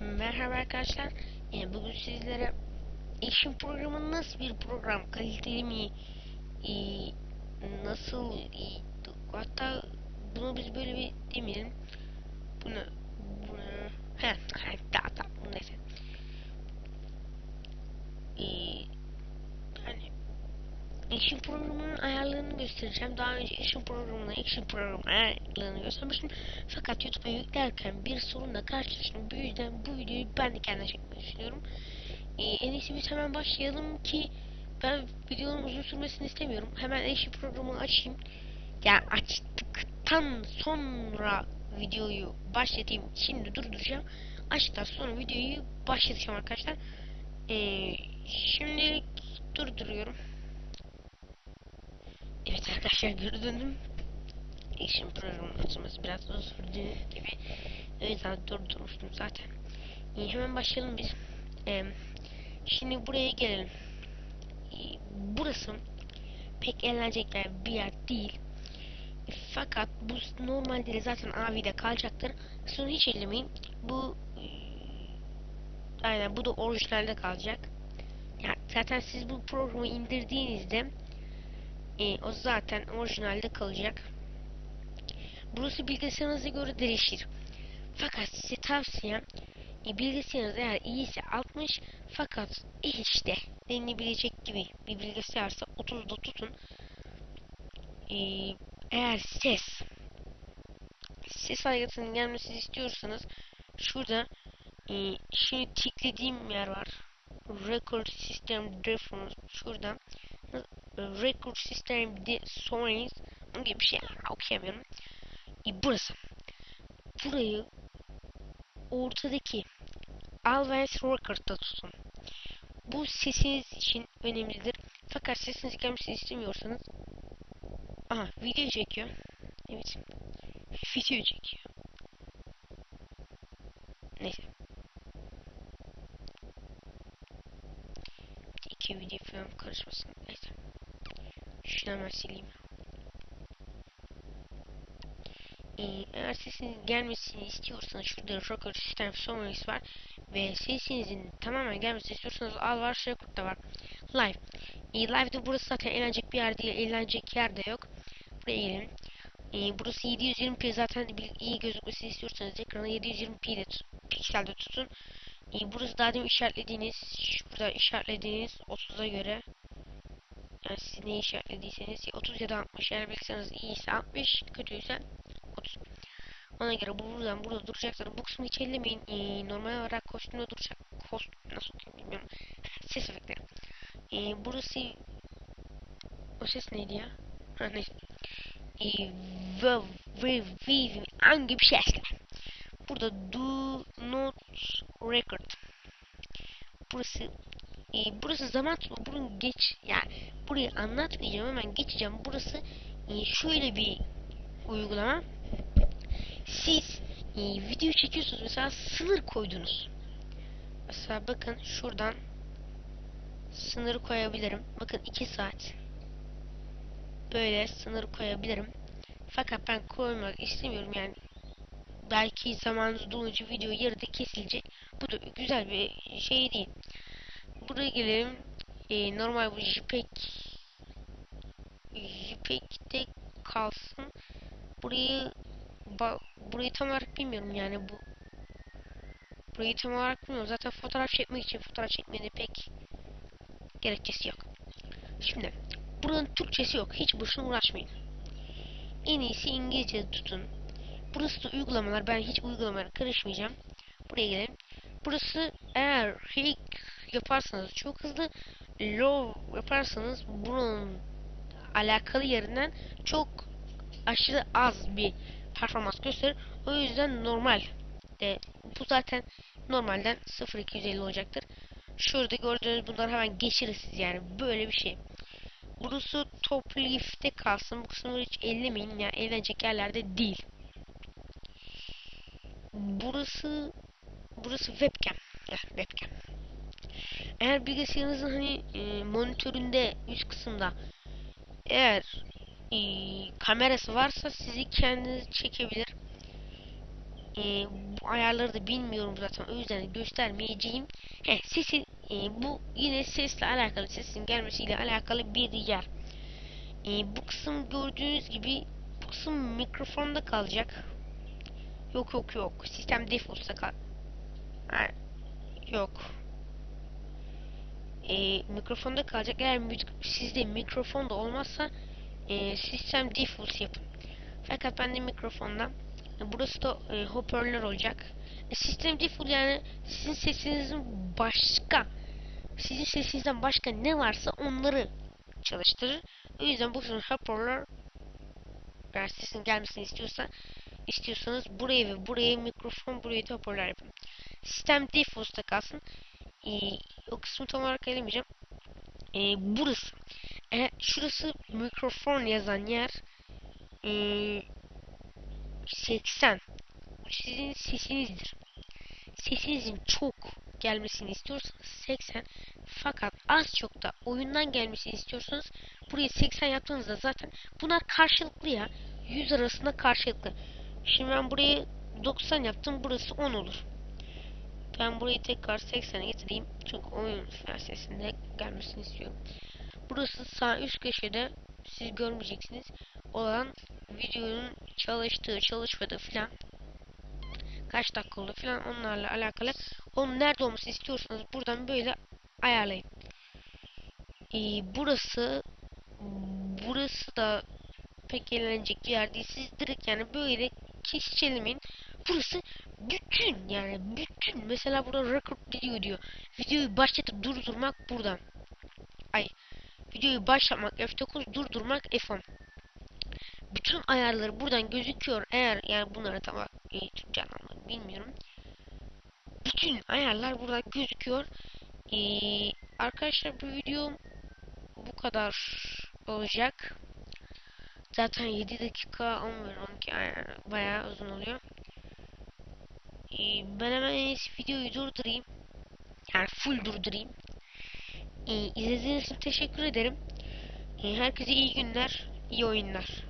Merhaba arkadaşlar. Ee, bugün sizlere Action programı nasıl bir program, kaliteli mi, ee, nasıl, ee, hatta bunu biz böyle bir demeyelim. Bunu, he, he, daha tamam, neyse. Ee, yani Action programının ayarlarını göstereceğim. Daha önce Action programına Action programı ayarlarını göstermiştim. Fakat YouTube'a yüklerken bir sorunla karşılaştım. Bu yüzden bu videoyu ben de kendim çekmeyi düşünüyorum. Ee, en iyisi biz hemen başlayalım ki ben videonun uzun sürmesini istemiyorum. Hemen Action programını açayım. Yani açtıktan sonra videoyu başlatayım. Şimdi durduracağım. Açtıktan sonra videoyu başlatacağım arkadaşlar. Ee, şimdilik durduruyorum. Arkadaşlar geri döndüm. Programının açılması biraz uzun gibi. O yüzden durdurmuştum zaten. İyi, hemen başlayalım biz. Ee, şimdi buraya gelelim. Ee, burası pek eğlenecek bir yer değil. E, fakat bu normalde zaten AV'de kalacaktır. Sonra hiç ellemeyin. Bu e, aynen bu da orijinalde kalacak. Yani zaten siz bu programı indirdiğinizde e, o zaten orijinalde kalacak. Burası bilgisayarınıza göre değişir. Fakat size tavsiyem e, bilgisayarınız eğer iyiyse 60 fakat işte denilebilecek gibi bir bilgisayarsa 30'da tutun. E, eğer ses ses aygıtının gelmesini istiyorsanız şurada e, şimdi tıkladığım yer var. Record System Difference şuradan Record System de Songs gibi bir şey okuyamıyorum. E, burası. Burayı ortadaki Always Record'da tutun. Bu sesiniz için önemlidir. Fakat sesiniz gelmesini istemiyorsanız Aha video çekiyor. Evet. Video çekiyor. Neyse. İki video falan karışmasın. Neyse. Hemen sileyim. Ee, eğer sesin gelmesini istiyorsanız şurada Rocker System Summaries var ve sesinizin tamamen gelmesini istiyorsanız al var Record da var. Live. Ee, live'de burası zaten eğlenecek bir yer değil. Eğlenecek yer de yok. Buraya gelin. Ee, burası 720p zaten iyi gözükmesini istiyorsanız ekranı 720p'de pikselde tutun. Ee, burası daha demin işaretlediğiniz burada işaretlediğiniz 30'a göre yani siz ne işaretlediyseniz 30 ya da 60 eğer bilgisayarınız iyiyse 60 kötüyse 30 ona göre bu buradan burada duracaktır bu kısmı hiç ellemeyin. Ee, normal olarak kostümde duracak. Kostüm nasıl bilmiyorum. Ses efektleri. Ee, burası o ses neydi ya? Ha neyse. Ee, ve ve ve hangi bir sesler burada do not record. Burası e, burası zaman tutma bunun geç yani burayı anlatmayacağım hemen geçeceğim. Burası e, şöyle bir uygulama. Siz e, video çekiyorsunuz mesela sınır koydunuz. Mesela bakın şuradan sınırı koyabilirim. Bakın 2 saat. Böyle sınır koyabilirim. Fakat ben koymak istemiyorum yani belki zamanınız dolunca video yarıda kesilecek. Bu da güzel bir şey değil buraya gelelim. Ee, normal bu JPEG JPEG'de kalsın. Burayı burayı tam olarak bilmiyorum yani bu burayı tam olarak bilmiyorum. Zaten fotoğraf çekmek için fotoğraf çekmede pek gerekçesi yok. Şimdi buranın Türkçesi yok. Hiç boşuna uğraşmayın. En iyisi İngilizce tutun. Burası da uygulamalar. Ben hiç uygulamalara karışmayacağım. Buraya gelelim. Burası eğer yaparsanız çok hızlı low yaparsanız bunun alakalı yerinden çok aşırı az bir performans gösterir. O yüzden normal de bu zaten normalden 0.250 olacaktır. Şurada gördüğünüz bunlar hemen geçirirsiniz yani böyle bir şey. Burası top leaf'te kalsın. Bu kısmı hiç ellemeyin. Yani eğlenecek yerlerde değil. Burası burası webcam. Ya, webcam. Eğer bilgisayarınızın hani e, monitöründe üst kısımda eğer e, kamerası varsa sizi kendiniz çekebilir. e, bu ayarları da bilmiyorum zaten o yüzden göstermeyeceğim. He, sesi e, bu yine sesle alakalı sesin gelmesiyle alakalı bir yer. E, bu kısım gördüğünüz gibi bu kısım mikrofonda kalacak. Yok yok yok. Sistem default'ta kal. Yok. E, mikrofonda kalacak. Eğer sizde mikrofon da olmazsa e, sistem default yapın. Fakat bende mikrofonda e, burası da e, hoparlör olacak. E, sistem default yani sizin sesinizin başka sizin sesinizden başka ne varsa onları çalıştırır. O yüzden bu hoparlör eğer sesin gelmesini istiyorsa istiyorsanız buraya ve buraya mikrofon buraya hoparlör yapın. Sistem default'ta kalsın. E, o kısmı tam olarak elemeyeceğim. E, burası. E, şurası mikrofon yazan yer. E, 80. Sizin sesinizdir. Sesinizin çok gelmesini istiyorsanız 80. Fakat az çok da oyundan gelmesini istiyorsanız buraya 80 yaptığınızda zaten bunlar karşılıklı ya. 100 arasında karşılıklı. Şimdi ben burayı 90 yaptım. Burası 10 olur. Ben burayı tekrar 80'e getireyim. Çünkü oyun sesinde gelmesini istiyorum. Burası sağ üst köşede siz görmeyeceksiniz olan videonun çalıştığı çalışmadığı filan kaç dakika oldu filan onlarla alakalı onun nerede olmasını istiyorsanız buradan böyle ayarlayın. Ee, burası burası da pek eğlenecek bir yer değil. Siz direkt yani böyle kesişelemeyin. Burası bütün yani bütün. Mesela burada record video diyor. Videoyu başlatıp durdurmak buradan. Ay videoyu başlatmak F9 durdurmak F10 bütün ayarları buradan gözüküyor. Eğer yani bunları tamam e, Türkçe bilmiyorum. Bütün ayarlar burada gözüküyor. Ee, arkadaşlar bu video bu kadar olacak. Zaten 7 dakika 11 12 ayar bayağı uzun oluyor ee, ben hemen en iyisi videoyu durdurayım. Yani full durdurayım. Ee, izlediğiniz için teşekkür ederim. Ee, herkese iyi günler iyi oyunlar